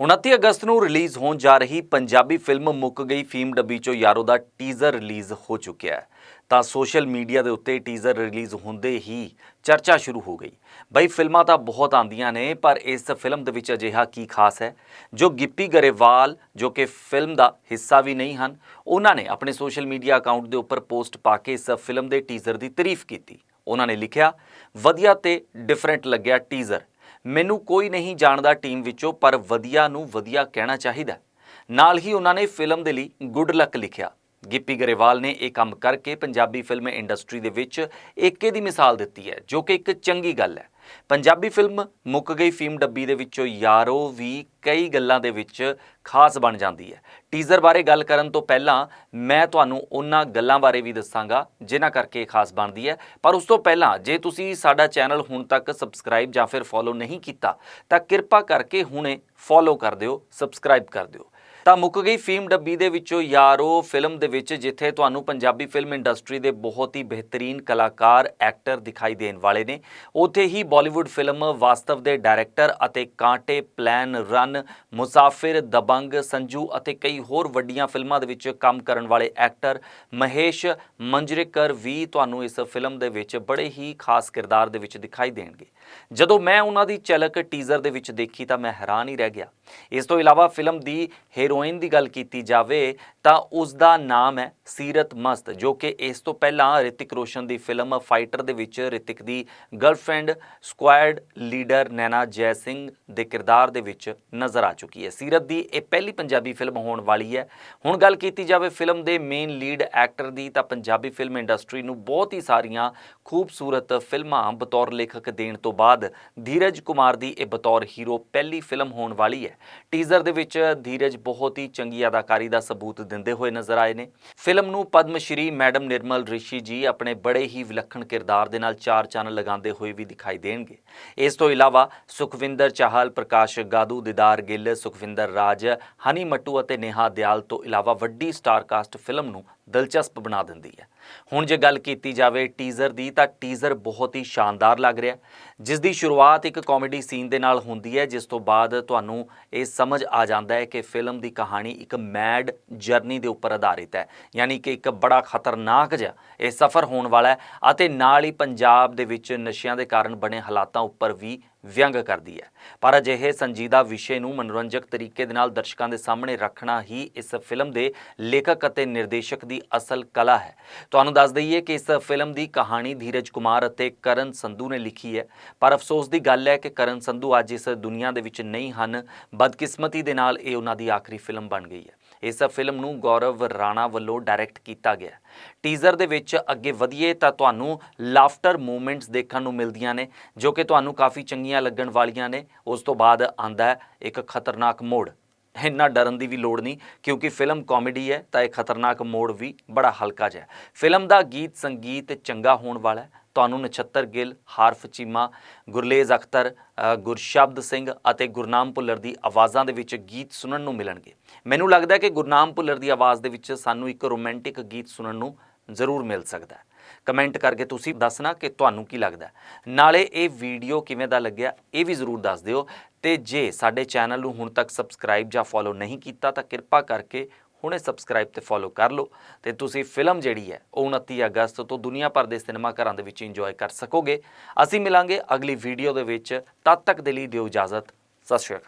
29 ਅਗਸਤ ਨੂੰ ਰਿਲੀਜ਼ ਹੋਣ ਜਾ ਰਹੀ ਪੰਜਾਬੀ ਫਿਲਮ ਮੁੱਕ ਗਈ ਫੀਮ ਡੱਬੀ ਚੋਂ ਯਾਰੋ ਦਾ ਟੀਜ਼ਰ ਰਿਲੀਜ਼ ਹੋ ਚੁੱਕਿਆ ਹੈ। ਤਾਂ ਸੋਸ਼ਲ ਮੀਡੀਆ ਦੇ ਉੱਤੇ ਟੀਜ਼ਰ ਰਿਲੀਜ਼ ਹੁੰਦੇ ਹੀ ਚਰਚਾ ਸ਼ੁਰੂ ਹੋ ਗਈ। ਬਈ ਫਿਲਮਾਂ ਤਾਂ ਬਹੁਤ ਆਂਦੀਆਂ ਨੇ, ਪਰ ਇਸ ਫਿਲਮ ਦੇ ਵਿੱਚ ਅਜਿਹਾ ਕੀ ਖਾਸ ਹੈ? ਜੋ ਗਿੱਪੀ ਗਰੇਵਾਲ, ਜੋ ਕਿ ਫਿਲਮ ਦਾ ਹਿੱਸਾ ਵੀ ਨਹੀਂ ਹਨ, ਉਹਨਾਂ ਨੇ ਆਪਣੇ ਸੋਸ਼ਲ ਮੀਡੀਆ ਅਕਾਊਂਟ ਦੇ ਉੱਪਰ ਪੋਸਟ ਪਾ ਕੇ ਇਸ ਫਿਲਮ ਦੇ ਟੀਜ਼ਰ ਦੀ ਤਾਰੀਫ ਕੀਤੀ। ਉਹਨਾਂ ਨੇ ਲਿਖਿਆ, ਵਧੀਆ ਤੇ ਡਿਫਰੈਂਟ ਲੱਗਿਆ ਟੀਜ਼ਰ। ਮੈਨੂੰ ਕੋਈ ਨਹੀਂ ਜਾਣਦਾ ਟੀਮ ਵਿੱਚੋਂ, ਪਰ ਵਧੀਆ ਨੂੰ ਵਧੀਆ ਕਹਿਣਾ ਚਾਹੀਦਾ ਨਾਲ ਹੀ ਉਹਨਾਂ ਨੇ ਫਿਲਮ ਦੇ ਲਈ ਗੁੱਡ ਲੱਕ ਲਿਖਿਆ। ਗਿੱਪੀ ਗਰੇਵਾਲ ਨੇ ਇਹ ਕੰਮ ਕਰਕੇ ਪੰਜਾਬੀ ਫਿਲਮ ਇੰਡਸਟਰੀ ਦੇ ਵਿੱਚ ਏਕੇ ਦੀ ਮਿਸਾਲ ਦਿੱਤੀ ਹੈ, ਜੋ ਕਿ ਇੱਕ ਚੰਗੀ ਗੱਲ ਹੈ। ਪੰਜਾਬੀ ਫਿਲਮ ਮੁੱਕ ਗਈ ਫੀਮ ਡੱਬੀ ਦੇ ਵਿੱਚੋਂ ਯਾਰੋ ਵੀ ਕਈ ਗੱਲਾਂ ਦੇ ਵਿੱਚ ਖਾਸ ਬਣ ਜਾਂਦੀ ਹੈ। ਟੀਜ਼ਰ ਬਾਰੇ ਗੱਲ ਕਰਨ ਤੋਂ ਪਹਿਲਾਂ ਮੈਂ ਤੁਹਾਨੂੰ ਉਹਨਾਂ ਗੱਲਾਂ ਬਾਰੇ ਵੀ ਦੱਸਾਂਗਾ, ਜਿਨ੍ਹਾਂ ਕਰਕੇ ਇਹ ਖਾਸ ਬਣਦੀ ਹੈ। ਪਰ ਉਸ ਤੋਂ ਪਹਿਲਾਂ, ਜੇ ਤੁਸੀਂ ਸਾਡਾ ਚੈਨਲ ਹੁਣ ਤੱਕ ਸਬਸਕ੍ਰਾਈਬ ਜਾਂ ਫਿਰ ਫੋਲੋ ਨਹੀਂ ਕੀਤਾ, ਤਾਂ ਕਿਰਪਾ ਕਰਕੇ ਹੁਣੇ ਫੋਲੋ ਕਰ ਦਿਓ ਸਬਸਕ੍ਰਾਈਬ ਕਰ ਦਿਓ। ਤਾਂ ਮੁੱਕ ਗਈ ਫੀਮ ਡੱਬੀ ਦੇ ਵਿੱਚੋਂ ਯਾਰੋ ਫਿਲਮ ਦੇ ਵਿੱਚ, ਜਿੱਥੇ ਤੁਹਾਨੂੰ ਪੰਜਾਬੀ ਫਿਲਮ ਇੰਡਸਟਰੀ ਦੇ ਬਹੁਤ ਹੀ ਬਿਹਤਰੀਨ ਕਲਾਕਾਰ, ਐਕਟਰ ਦਿਖਾਈ ਦੇਣ ਵਾਲੇ ਨੇ। ਉੱਥੇ ਹੀ ਬਾਲੀਵੁੱਡ ਫਿਲਮ ਵਾਸਤਵ ਦੇ ਡਾਇਰੈਕਟਰ ਅਤੇ ਕਾਂਟੇ ਪਲਾਨ ਰਨ, ਮੁਸਾਫਿਰ ਦਬੰਗ, ਸੰਜੂ ਅਤੇ ਕਈ ਹੋਰ ਵੱਡੀਆਂ ਫਿਲਮਾਂ ਦੇ ਵਿੱਚ ਕੰਮ ਕਰਨ ਵਾਲੇ ਐਕਟਰ ਮਹੇਸ਼ ਮੰਜਰੇਕਰ ਵੀ ਤੁਹਾਨੂੰ ਇਸ ਫਿਲਮ ਦੇ ਵਿੱਚ ਬੜੇ ਹੀ ਖਾਸ ਕਿਰਦਾਰ ਦੇ ਵਿੱਚ ਦਿਖਾਈ ਦੇਣਗੇ। ਜਦੋਂ ਮੈਂ ਉਹਨਾਂ ਦੀ ਝਲਕ ਟੀਜ਼ਰ ਦੇ ਵਿੱਚ ਦੇਖੀ ਤਾਂ ਮੈਂ ਹੈਰਾਨ ਹੀ ਰਹਿ ਗਿਆ। ਇਸ ਤੋਂ ਇਲਾਵਾ ਫਿਲਮ ਦੀ ਹੀਰੋਇਨ ਦੀ ਗੱਲ ਕੀਤੀ ਜਾਵੇ ਤਾਂ ਉਸ ਦਾ ਨਾਮ ਹੈ ਸੀਰਤ ਮਸਤ, ਜੋ ਕਿ ਇਸ ਤੋਂ ਪਹਿਲਾਂ ਰਿਤਿਕ ਰੋਸ਼ਨ ਦੀ ਫਿਲਮ ਫਾਈਟਰ ਦੇ ਵਿੱਚ ਰਿਤਿਕ ਦੀ girlfriend, squad leader Naina Jai Singh ਦੇ ਕਿਰਦਾਰ ਦੇ ਵਿੱਚ ਨਜ਼ਰ ਆ ਚੁੱਕੀ ਹੈ। ਸੀਰਤ ਦੀ ਇਹ ਪਹਿਲੀ ਪੰਜਾਬੀ ਫਿਲਮ ਹੋਣ ਵਾਲੀ ਹੈ। ਹੁਣ ਗੱਲ ਕੀਤੀ ਜਾਵੇ ਫਿਲਮ ਦੇ ਮੇਨ ਲੀਡ ਐਕਟਰ ਦੀ ਤਾਂ ਪੰਜਾਬੀ ਫਿਲਮ ਇੰਡਸਟਰੀ ਨੂੰ ਬਹੁਤ ਹੀ ਸਾਰੀਆਂ ਖੂਬਸੂਰਤ ਫਿਲਮਾਂ ਬਤੌਰ ਲੇਖਕ ਦੇਣ ਤੋਂ ਬਾਅਦ ਧੀਰਜ ਕੁਮਾਰ ਦੀ ਇਹ ਬਤੌਰ ਹੀਰੋ ਪਹਿਲੀ ਫਿਲਮ ਹੋਣ ਵਾਲੀ ਹੈ। ਟੀਜ਼ਰ ਦੇ ਵਿੱਚ ਧੀਰਜ ਬਹੁਤ ਹੀ ਚੰਗੀ ਅਦਾਕਾਰੀ ਦਾ ਸਬੂਤ ਦਿੰਦੇ ਹੋਏ ਨਜ਼ਰ ਆਏ ਨੇ। ਫਿਲਮ ਨੂੰ ਪਦਮ ਸ਼੍ਰੀ ਮੈਡਮ ਨਿਰਮਲ ਰਿਸ਼ੀ ਜੀ ਆਪਣੇ ਬੜੇ ਹੀ ਵਿਲੱਖਣ ਕਿਰਦਾਰ ਦੇ ਨਾਲ ਚਾਰ ਚੰਨ ਲਗਾਉਂਦੇ ਹੋਏ ਵੀ ਦਿਖਾਈ ਦੇਣਗੇ। ਇਸ ਤੋਂ ਇਲਾਵਾ ਸੁਖਵਿੰਦਰ ਚਾਹਲ, ਪ੍ਰਕਾਸ਼ ਗਾਦੂ, ਦਿਦਾਰ ਗਿੱਲ, ਸੁਖਵਿੰਦਰ ਰਾਜ, ਹਨੀ ਮੱਟੂ ਅਤੇ ਨੇਹਾ ਦਿਆਲ ਤੋਂ ਇਲਾਵਾ ਵੱਡੀ ਸਟਾਰ ਕਾਸਟ ਫਿਲਮ ਨੂੰ ਦਿਲਚਸਪ ਬਣਾ ਦਿੰਦੀ ਹੈ। ਹੁਣ ਜੇ ਗੱਲ ਕੀਤੀ ਜਾਵੇ ਟੀਜ਼ਰ ਦੀ, ਤਾਂ ਟੀਜ਼ਰ ਬਹੁਤ ਹੀ ਸ਼ਾਨਦਾਰ ਲੱਗ ਰਿਹਾ ਜਿਸ ਦੀ ਸ਼ੁਰੂਆਤ ਇੱਕ ਕਾਮੇਡੀ ਸੀਨ ਦੇ ਨਾਲ ਹੁੰਦੀ ਹੈ, ਜਿਸ ਤੋਂ ਬਾਅਦ ਤੁਹਾਨੂੰ ਇਹ ਸਮਝ ਆ ਜਾਂਦਾ ਹੈ ਕਿ ਫਿਲਮ ਦੀ ਕਹਾਣੀ ਇੱਕ ਮੈਡ ਜਰਨੀ ਦੇ ਉੱਪਰ ਆਧਾਰਿਤ ਹੈ। ਯਾਨੀ ਕਿ ਇੱਕ ਬੜਾ ਖਤਰਨਾਕ ਜਿਹਾ ਇਹ ਸਫ਼ਰ ਹੋਣ ਵਾਲਾ ਹੈ ਅਤੇ ਨਾਲ ਹੀ ਪੰਜਾਬ ਦੇ ਵਿੱਚ ਨਸ਼ਿਆਂ ਦੇ ਕਾਰਨ ਬਣੇ ਹਾਲਾਤਾਂ ਉੱਪਰ ਵੀ ਵਿਅੰਗ ਕਰਦੀ ਹੈ। ਪਰ ਅਜਿਹੇ ਸੰਜੀਦਾ ਵਿਸ਼ੇ ਨੂੰ ਮਨੋਰੰਜਕ ਤਰੀਕੇ ਦੇ ਨਾਲ ਦਰਸ਼ਕਾਂ ਦੇ ਸਾਹਮਣੇ ਰੱਖਣਾ ਹੀ ਇਸ ਫਿਲਮ ਦੇ ਲੇਖਕ ਅਤੇ ਨਿਰਦੇਸ਼ਕ ਦੀ ਅਸਲ ਕਲਾ ਹੈ। ਤੁਹਾਨੂੰ ਦੱਸ ਦਈਏ ਕਿ ਇਸ ਫਿਲਮ ਦੀ ਕਹਾਣੀ ਧੀਰਜ ਕੁਮਾਰ ਅਤੇ ਕਰਨ ਸੰਧੂ ਨੇ ਲਿਖੀ ਹੈ। ਪਰ ਅਫਸੋਸ ਦੀ ਗੱਲ ਹੈ ਕਿ ਕਰਨ ਸੰਧੂ ਅੱਜ ਇਸ ਦੁਨੀਆ ਦੇ ਵਿੱਚ ਨਹੀਂ ਹਨ, ਬਦਕਿਸਮਤੀ ਦੇ ਨਾਲ ਇਹ ਉਹਨਾਂ ਦੀ ਆਖਰੀ ਫਿਲਮ ਬਣ ਗਈ ਹੈ। ਇਸ ਫਿਲਮ ਨੂੰ ਗੌਰਵ ਰਾਣਾ ਵੱਲੋਂ ਡਾਇਰੈਕਟ ਕੀਤਾ ਗਿਆ। ਟੀਜ਼ਰ ਦੇ ਵਿੱਚ ਅੱਗੇ ਵਧੀਏ ਤਾਂ ਤੁਹਾਨੂੰ ਲਾਫਟਰ ਮੂਵਮੈਂਟਸ ਦੇਖਣ ਨੂੰ ਮਿਲਦੀਆਂ ਨੇ, ਜੋ ਕਿ ਤੁਹਾਨੂੰ ਕਾਫੀ ਚੰਗੀਆਂ ਲੱਗਣ ਵਾਲੀਆਂ ਨੇ। ਉਸ ਤੋਂ ਬਾਅਦ ਆਂਦਾ ਇੱਕ ਖਤਰਨਾਕ ਮੋੜ। ਇੰਨਾ ਡਰਨ ਦੀ ਵੀ ਲੋੜ ਨਹੀਂ, ਕਿਉਂਕਿ ਫਿਲਮ ਕਾਮੇਡੀ ਹੈ, ਤਾਂ ਇਹ ਖਤਰਨਾਕ ਮੋੜ ਵੀ ਬੜਾ ਹਲਕਾ ਜਿਹਾ ਫਿਲਮ ਦਾ ਗੀਤ ਸੰਗੀਤ ਚੰਗਾ ਹੋਣ ਵਾਲਾ ਹੈ ਤੁਹਾਨੂੰ ਨਛੱਤਰ ਗਿੱਲ, ਹਾਰਫ ਚੀਮਾ, ਗੁਰਲੇਜ਼ ਅਖਤਰ ਗੁਰਸ਼ਬਦ ਸਿੰਘ ਅਤੇ ਗੁਰਨਾਮ ਭੁੱਲਰ ਦੀ ਆਵਾਜ਼ਾਂ ਦੇ ਵਿੱਚ ਗੀਤ ਸੁਣਨ ਨੂੰ ਮਿਲਣਗੇ। ਮੈਨੂੰ ਲੱਗਦਾ ਹੈ ਕਿ ਗੁਰਨਾਮ ਭੁੱਲਰ ਦੀ ਆਵਾਜ਼ ਦੇ ਵਿੱਚ ਸਾਨੂੰ ਇੱਕ ਰੋਮਾਂਟਿਕ ਗੀਤ ਸੁਣਨ ਨੂੰ ਜ਼ਰੂਰ ਮਿਲ ਸਕਦਾ ਹੈ। ਕਮੈਂਟ ਕਰਕੇ ਤੁਸੀਂ ਦੱਸਣਾ ਕਿ ਤੁਹਾਨੂੰ ਕੀ ਲੱਗਦਾ ਨਾਲੇ ਇਹ ਵੀਡੀਓ ਕਿਵੇਂ ਦਾ ਲੱਗਿਆ, ਇਹ ਵੀ ਜ਼ਰੂਰ ਦੱਸ ਦਿਓ। ਤੇ ਜੇ ਸਾਡੇ ਚੈਨਲ ਨੂੰ ਹੁਣ ਤੱਕ ਸਬਸਕ੍ਰਾਈਬ ਜਾਂ ਫੋਲੋ ਨਹੀਂ ਕੀਤਾ ਤਾਂ ਕਿਰਪਾ ਕਰਕੇ ਹੁਣੇ ਸਬਸਕ੍ਰਾਈਬ ਤੇ ਫੋਲੋ ਕਰ ਲਓ ਤੇ ਤੁਸੀਂ ਫਿਲਮ ਜਿਹੜੀ ਹੈ ਉਹ 29 ਅਗਸਤ ਤੋਂ ਦੁਨੀਆ ਭਰ ਦੇ ਸਿਨੇਮਾ ਘਰਾਂ ਦੇ ਵਿੱਚ ਇੰਜੋਏ ਕਰ ਸਕੋਗੇ। ਅਸੀਂ ਮਿਲਾਂਗੇ ਅਗਲੀ ਵੀਡੀਓ ਦੇ ਵਿੱਚ। ਤਦ ਤੱਕ ਦੇ ਲਈ ਦਿਓ ਇਜਾਜ਼ਤ। ਸਤਿ ਸ਼੍ਰੀ ਅਕਾਲ।